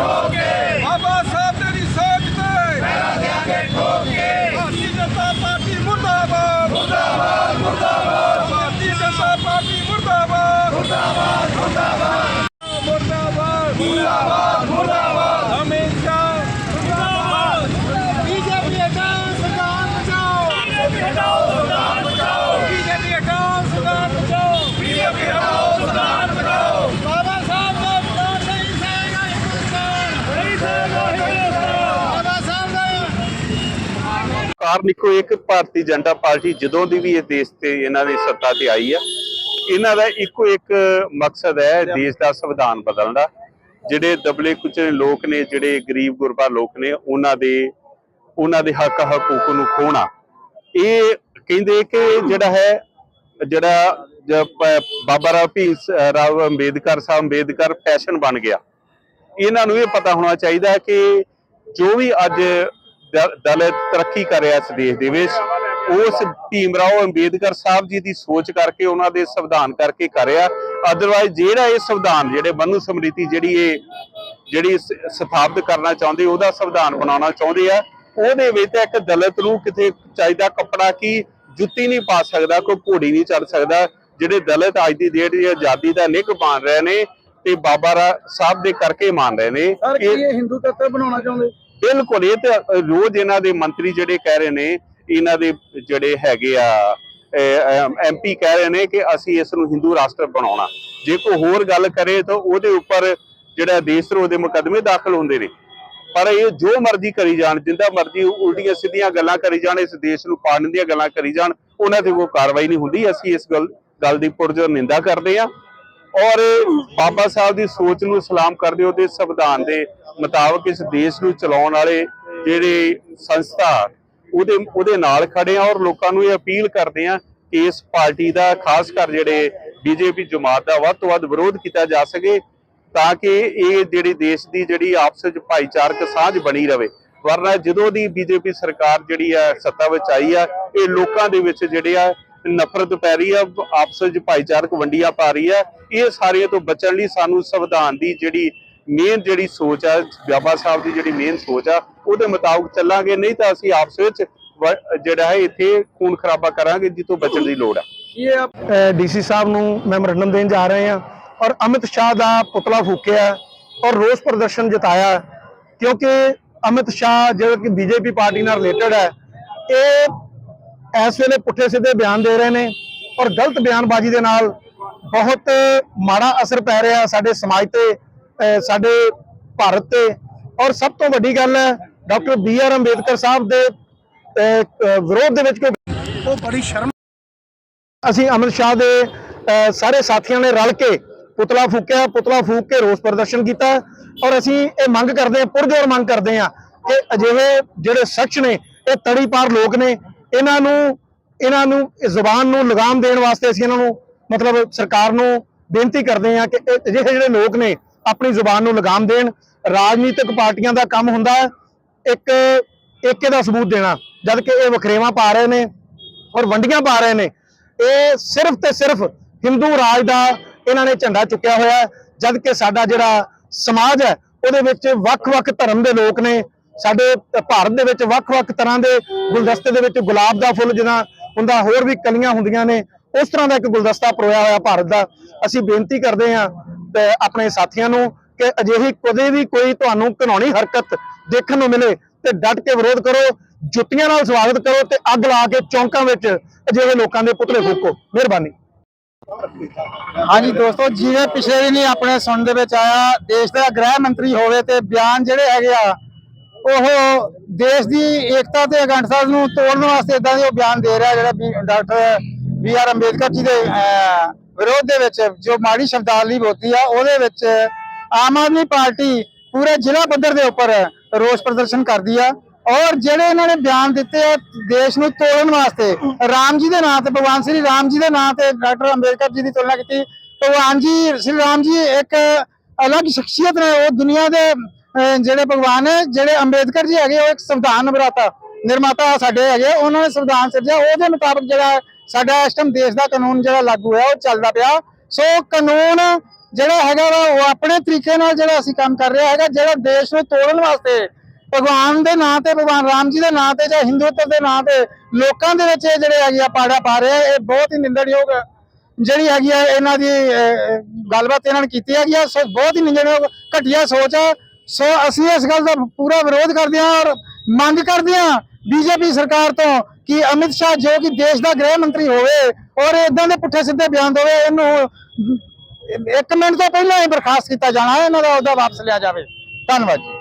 Okay. ਸਰਕਾਰ ਨਿਕੋ ਇੱਕ Bharatiya Janata party ਜਦੋਂ ਦੀ ਵੀ ਇਹ ਦੇਸ਼ ਤੇ ਇਹਨਾਂ ਦੀ ਸੱਤਾ ਤੇ ਆਈ ਆ, ਇਹਨਾਂ ਦਾ ਇੱਕੋ ਇੱਕ ਮਕਸਦ ਹੈ ਦੇਸ਼ ਦਾ ਸੰਵਿਧਾਨ ਬਦਲਣ ਦਾ, ਜਿਹੜੇ ਦਬਲੇ ਕੁਚਲੇ ਲੋਕ ਨੇ, ਜਿਹੜੇ ਗਰੀਬ ਗੁਰਬਾ ਲੋਕ ਨੇ, ਉਹਨਾਂ ਦੇ ਉਹਨਾਂ ਦੇ ਹੱਕ ਹਕੂਕ ਨੂੰ ਖੋਣਾ। ਇਹ ਕਹਿੰਦੇ ਕਿ ਜਿਹੜਾ ਹੈ, ਜਿਹੜਾ ਬਾਬਾ ਰਾਵ ਭੀਮ ਰਾਵ ਅੰਬੇਦਕਰ ਸਾਹਿਬ ਅੰਬੇਦਕਰ ਫੈਸ਼ਨ ਬਣ ਗਿਆ। ਇਹਨਾਂ ਨੂੰ ਇਹ ਪਤਾ ਹੋਣਾ ਚਾਹੀਦਾ ਕਿ ਜੋ ਵੀ ਅੱਜ ਦ- ਦਲਿਤ ਤਰੱਕੀ ਕਰ ਰਿਹਾ ਇਸ ਦੇਸ਼ ਦੇ ਵਿੱਚ, ਉਸ ਭੀਮ ਰਾਓ ਅੰਬੇਦਕਰ ਸਾਹਿਬ ਜੀ ਦੀ ਸੋਚ ਕਰਕੇ ਉਹਨਾਂ ਦੇ ਸੰਵਿਧਾਨ ਕਰਕੇ ਕਰ ਰਿਹਾ। ਅਦਰਵਾਈਜ਼ ਜਿਹੜਾ ਇਹ ਸੰਵਿਧਾਨ, ਜਿਹੜੇ ਮਨੂ ਸਮ੍ਰਿਤੀ ਜਿਹੜੀ ਇਹ, ਜਿਹੜੀ ਸਥਾਪਿਤ ਕਰਨਾ ਚਾਹੁੰਦੇ, ਉਹਦਾ ਸੰਵਿਧਾਨ ਬਣਾਉਣਾ ਚਾਹੁੰਦੇ ਆ। ਉਹਦੇ ਵਿੱਚ ਤਾਂ ਇੱਕ ਦਲਿਤ ਨੂੰ ਕਿਤੇ ਚਾਹੀਦਾ ਕੱਪੜਾ ਕੀ ਜੁੱਤੀ ਨਹੀਂ ਪਾ ਸਕਦਾ, ਕੋਈ ਘੋੜੀ ਨਹੀਂ ਚੜ ਸਕਦਾ, ਜਿਹੜੇ ਦਲਿਤ ਅੱਜ ਦੀ ਡੇਟ ਦੀ ਆਜ਼ਾਦੀ ਦਾ ਨਿੱਘ ਮਾਣ ਰਹੇ ਨੇ ਤੇ ਬਾਬਾ ਰਾ ਸਾਹਿਬ ਦੇ ਕਰਕੇ ਮੰਨ ਰਹੇ ਨੇ ਸਰ ਕੀ ਇਹ ਹਿੰਦੂ ਤੱਤ ਬਣਾਉਣਾ ਚਾਹੁੰਦੇ? ਬਿਲਕੁਲ ਇਹ ਤੇ ਰੋਜ਼ ਇਹਨਾਂ ਦੇ ਮੰਤਰੀ ਜਿਹੜੇ ਕਹਿ ਰਹੇ ਨੇ ਇਹਨਾਂ ਦੇ ਜਿਹੜੇ ਹੈਗੇ ਆ ਐਮਪੀ ਕਹਿ ਰਹੇ ਨੇ ਕਿ ਅਸੀਂ ਇਸ ਨੂੰ ਹਿੰਦੂ ਰਾਸ਼ਟਰ ਬਣਾਉਣਾ। ਜੇ ਕੋਈ ਹੋਰ ਗੱਲ ਕਰੇ ਤਾਂ ਉਹਦੇ ਉੱਪਰ ਜਿਹੜਾ ਦੇਸ਼ ਧਰੋਹ ਦੇ ਮੁਕੱਦਮੇ ਦਾਖਲ ਹੁੰਦੇ ਨੇ। ਪਰ ਇਹ ਜੋ ਮਰਜ਼ੀ ਕਰੀ ਜਾਣ ਜਿੰਦਾ ਮਰਜ਼ੀ ਉਲਟੀਆਂ ਸਿੱਧੀਆਂ ਗੱਲਾਂ ਕਰੀ ਜਾਣ ਇਸ ਦੇਸ਼ ਨੂੰ ਪਾੜਨ ਦੀਆਂ ਗੱਲਾਂ ਕਰੀ ਜਾਣ ਉਹਨਾਂ ਤੇ ਕੋਈ ਕਾਰਵਾਈ ਨਹੀਂ ਹੁੰਦੀ। ਅਸੀਂ ਇਸ ਗੱਲ ਗੱਲ ਦੀ ਪੁਰਜੋਰ ਨਿੰਦਾ ਕਰਦੇ ਹਾਂ। ਔਰ ਬਾਬਾ ਸਾਹਿਬ ਦੀ ਸੋਚ ਨੂੰ ਸਲਾਮ ਕਰਦੇ ਉਹਦੇ ਸੰਵਿਧਾਨ ਦੇ ਮੁਤਾਬਕ ਇਸ ਦੇਸ਼ ਨੂੰ ਚਲਾਉਣ ਵਾਲੇ ਜਿਹੜੇ ਸੰਸਥਾ, ਉਹਦੇ ਉਹਦੇ ਨਾਲ ਖੜੇ ਆ ਔਰ ਲੋਕਾਂ ਨੂੰ ਇਹ ਅਪੀਲ ਕਰਦੇ ਆ ਕਿ ਇਸ ਪਾਰਟੀ ਦਾ ਖਾਸ ਕਰ ਜਿਹੜੇ ਬੀਜੇਪੀ ਜਮਾਤ ਦਾ ਵੱਧ ਤੋਂ ਵੱਧ ਵਿਰੋਧ ਕੀਤਾ ਜਾ ਸਕੇ ਤਾਂ ਕਿ ਇਹ ਜਿਹੜੀ ਦੇਸ਼ ਦੀ ਜਿਹੜੀ ਆਪਸ ਵਿੱਚ ਭਾਈਚਾਰਕ ਸਾਂਝ ਬਣੀ ਰਵੇ। ਵਰਨਾ ਜਦੋਂ ਦੀ ਬੀਜੇਪੀ ਸਰਕਾਰ ਜਿਹੜੀ ਆ ਸੱਤਾ ਵਿੱਚ ਆਈ ਆ, ਇਹ ਲੋਕਾਂ ਦੇ ਵਿੱਚ ਜਿਹੜੇ ਆ ਨਫ਼ਰਤ ਪੈ ਰਹੀ ਆ ਆਪਸ ਵਿੱਚ ਭਾਈਚਾਰਕ ਵੰਡੀਆਂ ਪਾ ਰਹੀ ਆ। ਇਹ ਸਾਰੀਆਂ ਤੋਂ ਬਚਣ ਲਈ ਸਾਨੂੰ ਸੰਵਿਧਾਨ ਦੀ ਜਿਹੜੀ ਮੇਨ ਜਿਹੜੀ ਸੋਚ ਆ ਬਾਬਾ ਸਾਹਿਬ ਦੀ ਜਿਹੜੀ ਮੇਨ ਸੋਚ ਆ ਉਹਦੇ ਮੁਤਾਬਕ ਚੱਲਾਂਗੇ। ਨਹੀਂ ਤਾਂ ਅਸੀਂ ਆਪਸ ਵਿੱਚ ਜਿਹੜਾ ਹੈ ਇੱਥੇ ਖੂਨ ਖਰਾਬਾ ਕਰਾਂਗੇ ਜਿੱਤੋਂ ਬਚਣ ਦੀ ਲੋੜ ਆ। ਇਹ ਡੀਸੀ ਸਾਹਿਬ ਨੂੰ ਮੈਮੋਰੰਡਮ ਦੇਣ ਜਾ ਰਹੇ ਹਾਂ ਔਰ ਅਮਿਤ ਸ਼ਾਹ ਦਾ ਪੁਤਲਾ ਫੂਕਿਆ ਔਰ ਰੋਸ ਪ੍ਰਦਰਸ਼ਨ ਜਤਾਇਆ ਕਿਉਂਕਿ ਅਮਿਤ ਸ਼ਾਹ ਜਿਹੜਾ ਕਿ ਬੀਜੇਪੀ ਪਾਰਟੀ ਨਾਲ ਰਿਲੇਟਡ ਹੈ ਇਹ ਇਸ ਵੇਲੇ ਪੁੱਠੇ ਸਿੱਧੇ ਬਿਆਨ ਦੇ ਰਹੇ ਨੇ ਔਰ ਗਲਤ ਬਿਆਨਬਾਜ਼ੀ ਦੇ ਨਾਲ ਬਹੁਤ ਮਾੜਾ ਅਸਰ ਪੈ ਰਿਹਾ ਸਾਡੇ ਸਮਾਜ ਤੇ ਸਾਡੇ ਭਾਰਤ ਤੇ। ਔਰ ਸਭ ਤੋਂ ਵੱਡੀ ਗੱਲ ਹੈ doctor B R Ambedkar sahib ਦੇ ਵਿਰੋਧ ਦੇ ਵਿੱਚ ਕੋਈ ਉਹ ਬੜੀ ਸ਼ਰਮ ਅਸੀਂ ਅਮਿਤ ਸ਼ਾਹ ਦੇ ਸਾਰੇ ਸਾਥੀਆਂ ਨੇ ਰਲ ਕੇ ਪੁਤਲਾ ਫੂਕਿਆ ਪੁਤਲਾ ਫੂਕ ਕੇ ਰੋਸ ਪ੍ਰਦਰਸ਼ਨ ਕੀਤਾ ਔਰ ਅਸੀਂ ਇਹ ਮੰਗ ਕਰਦੇ ਹਾਂ ਪੁਰਜੋਰ ਮੰਗ ਕਰਦੇ ਹਾਂ ਕਿ ਅਜਿਹੇ ਜਿਹੜੇ ਸ਼ਖਸ ਨੇ ਇਹ ਤੜੀ ਪਾਰ ਲੋਕ ਨੇ ਇਹਨਾਂ ਨੂੰ ਇਹਨਾਂ ਨੂੰ ਜ਼ੁਬਾਨ ਨੂੰ ਲਗਾਮ ਦੇਣ ਵਾਸਤੇ ਅਸੀਂ ਇਹਨਾਂ ਨੂੰ ਮਤਲਬ ਸਰਕਾਰ ਨੂੰ ਬੇਨਤੀ ਕਰਦੇ ਹਾਂ ਕਿ ਇਹ ਅਜਿਹੇ ਜਿਹੜੇ ਲੋਕ ਨੇ ਆਪਣੀ ਜ਼ੁਬਾਨ ਨੂੰ ਲਗਾਮ ਦੇਣ, ਰਾਜਨੀਤਿਕ ਪਾਰਟੀਆਂ ਦਾ ਕੰਮ ਹੁੰਦਾ ਇੱਕ ਏਕੇ ਦਾ ਸਬੂਤ ਦੇਣਾ, ਜਦ ਕਿ ਇਹ ਵਖਰੇਵਾਂ ਪਾ ਰਹੇ ਨੇ ਔਰ ਵੰਡੀਆਂ ਪਾ ਰਹੇ ਨੇ। ਇਹ ਸਿਰਫ ਤੇ ਸਿਰਫ ਹਿੰਦੂ ਰਾਜ ਦਾ ਇਹਨਾਂ ਨੇ ਝੰਡਾ ਚੁੱਕਿਆ ਹੋਇਆ ਹੈ, ਜਦ ਕਿ ਸਾਡਾ ਜਿਹੜਾ ਸਮਾਜ ਹੈ, ਉਹਦੇ ਵਿੱਚ ਵੱਖ-ਵੱਖ ਧਰਮ ਦੇ ਲੋਕ ਨੇ ਸਾਡੇ ਭਾਰਤ ਦੇ ਵਿੱਚ ਵੱਖ-ਵੱਖ ਤਰ੍ਹਾਂ ਦੇ ਗੁਲਦਸਤੇ ਦੇ ਵਿੱਚ ਗੁਲਾਬ ਦਾ ਫੁੱਲ ਜਿਹਾ ਹੁੰਦਾ, ਹੋਰ ਵੀ ਕਲੀਆਂ ਹੁੰਦੀਆਂ ਨੇ, ਉਸ ਤਰ੍ਹਾਂ ਦਾ ਇੱਕ ਗੁਲਦਸਤਾ ਪਰੋਇਆ ਹੋਇਆ ਭਾਰਤ ਦਾ। ਅਸੀਂ ਬੇਨਤੀ ਕਰਦੇ ਹਾਂ ਤੇ ਆਪਣੇ ਸਾਥੀਆਂ ਨੂੰ ਕਿ ਅਜਿਹੀ ਕਦੇ ਵੀ ਕੋਈ ਤੁਹਾਨੂੰ ਕਾਨੂੰਨੀ ਹਰਕਤ ਦੇਖਣ ਨੂੰ ਮਿਲੇ ਤੇ ਡਟ ਕੇ ਵਿਰੋਧ ਕਰੋ, ਜੁੱਤੀਆਂ ਨਾਲ ਸਵਾਗਤ ਕਰੋ ਤੇ ਅੱਗ ਲਾ ਕੇ ਚੌਂਕਾਂ ਵਿੱਚ ਅਜਿਹੇ ਲੋਕਾਂ ਦੇ ਪੁਤਲੇ ਫੂਕੋ। ਮਿਹਰਬਾਨੀ। ਹਾਂਜੀ ਦੋਸਤੋ, ਜਿਵੇਂ ਪਿਛਲੇ ਦਿਨੀ ਆਪਣੇ ਸੁਣਨ ਦੇ ਵਿੱਚ ਆਇਆ, ਦੇਸ਼ ਦਾ ਗ੍ਰਹਿ ਮੰਤਰੀ ਹੋਵੇ ਤੇ ਬਿਆਨ ਜਿਹੜੇ ਹੈਗੇ ਆ ਉਹ ਦੇਸ਼ ਦੀ ਏਕਤਾ ਤੇ ਅਖੰਡਤਾ ਨੂੰ ਤੋੜਨ ਵਾਸਤੇ ਇਦਾਂ ਦੇ ਉਹ ਬਿਆਨ ਦੇ ਰਿਹਾ ਜਿਹੜਾ doctor B R Ambedkar ji ਦੇ ਵਿਰੋਧ ਦੇ ਵਿੱਚ ਜੋ ਮਾੜੀ ਸ਼ਬਦਾਵਲੀ ਬੋਲਦੀ ਆ, ਉਹਦੇ ਵਿੱਚ ਆਮ ਆਦਮੀ ਪਾਰਟੀ ਪੂਰੇ ਜ਼ਿਲ੍ਹਾ ਪੱਧਰ ਦੇ ਉੱਪਰ ਰੋਸ ਪ੍ਰਦਰਸ਼ਨ ਕਰਦੀ ਆ। ਔਰ ਜਿਹੜੇ ਇਹਨਾਂ ਨੇ ਬਿਆਨ ਦਿੱਤੇ ਆ ਦੇਸ਼ ਨੂੰ ਤੋੜਨ ਵਾਸਤੇ, ਰਾਮ ਜੀ ਦੇ ਨਾਂ ਤੇ, ਭਗਵਾਨ ਸ੍ਰੀ ਰਾਮ ਜੀ ਦੇ ਨਾਂ ਤੇ ਡਾਕਟਰ ਅੰਬੇਦਕਰ ਜੀ ਦੀ ਤੁਲਨਾ ਕੀਤੀ। ਭਗਵਾਨ ਜੀ, ਸ੍ਰੀ ਰਾਮ ਜੀ ਇੱਕ ਅਲੱਗ ਸ਼ਖਸੀਅਤ ਨੇ, ਉਹ ਦੁਨੀਆ ਦੇ ਜਿਹੜੇ ਭਗਵਾਨ ਨੇ ਜਿਹੜੇ ਅੰਬੇਦਕਰ ਜੀ ਹੈਗੇ ਉਹ ਇੱਕ ਸੰਵਿਧਾਨ ਨਿਰਮਾਤਾ ਨਿਰਮਾਤਾ ਸਾਡੇ ਹੈਗੇ ਉਹਨਾਂ ਨੇ ਸੰਵਿਧਾਨ ਸਿਰਜਿਆ। ਉਹਦੇ ਮੁਤਾਬਕ ਜਿਹੜਾ ਸਾਡਾ ਇਸ ਟਾਈਮ ਦੇਸ਼ ਦਾ ਕਾਨੂੰਨ ਜਿਹੜਾ ਲਾਗੂ ਹੈ ਉਹ ਚੱਲਦਾ ਪਿਆ। ਸੋ ਕਾਨੂੰਨ ਜਿਹੜਾ ਹੈਗਾ ਵਾ ਉਹ ਆਪਣੇ ਤਰੀਕੇ ਨਾਲ ਜਿਹੜਾ ਅਸੀਂ ਕੰਮ ਕਰ ਰਿਹਾ ਹੈਗਾ ਜਿਹੜਾ ਦੇਸ਼ ਨੂੰ ਤੋੜਨ ਵਾਸਤੇ ਭਗਵਾਨ ਦੇ ਨਾਂ ਤੇ ਭਗਵਾਨ ਰਾਮ ਜੀ ਦੇ ਨਾਂ ਤੇ ਜਾਂ ਹਿੰਦੂਤਵ ਦੇ ਨਾਂ ਤੇ ਲੋਕਾਂ ਦੇ ਵਿੱਚ ਇਹ ਜਿਹੜੇ ਹੈਗੇ ਆ ਪਾੜਾ ਪਾ ਰਹੇ ਆ, ਇਹ ਬਹੁਤ ਹੀ ਨਿੰਦਣਯੋਗ ਜਿਹੜੀ ਹੈਗੀ ਆ ਇਹਨਾਂ ਦੀ ਗੱਲਬਾਤ ਇਹਨਾਂ ਨੇ ਕੀਤੀ ਹੈਗੀ ਆ। ਸੋ ਬਹੁਤ ਹੀ ਨਿੰਦਣਯੋਗ ਘਟੀਆ ਸੋਚ ਆ। ਸੋ ਅਸੀਂ ਇਸ ਗੱਲ ਦਾ ਪੂਰਾ ਵਿਰੋਧ ਕਰਦੇ ਹਾਂ ਔਰ ਮੰਗ ਕਰਦੇ ਹਾਂ ਬੀਜੇਪੀ ਸਰਕਾਰ ਤੋਂ ਕਿ ਅਮਿਤ ਸ਼ਾਹ ਜੋ ਕਿ ਦੇਸ਼ ਦਾ ਗ੍ਰਹਿ ਮੰਤਰੀ ਹੋਵੇ ਔਰ ਇਦਾਂ ਦੇ ਪੁੱਠੇ ਸਿੱਧੇ ਬਿਆਨ ਦੇਵੇ, ਇਹਨੂੰ ਇੱਕ ਮਿੰਟ ਤੋਂ ਪਹਿਲਾਂ ਹੀ ਬਰਖਾਸਤ ਕੀਤਾ ਜਾਣਾ ਹੈ, ਇਹਨਾਂ ਦਾ ਅਹੁਦਾ ਵਾਪਸ ਲਿਆ ਜਾਵੇ। ਧੰਨਵਾਦ ਜੀ।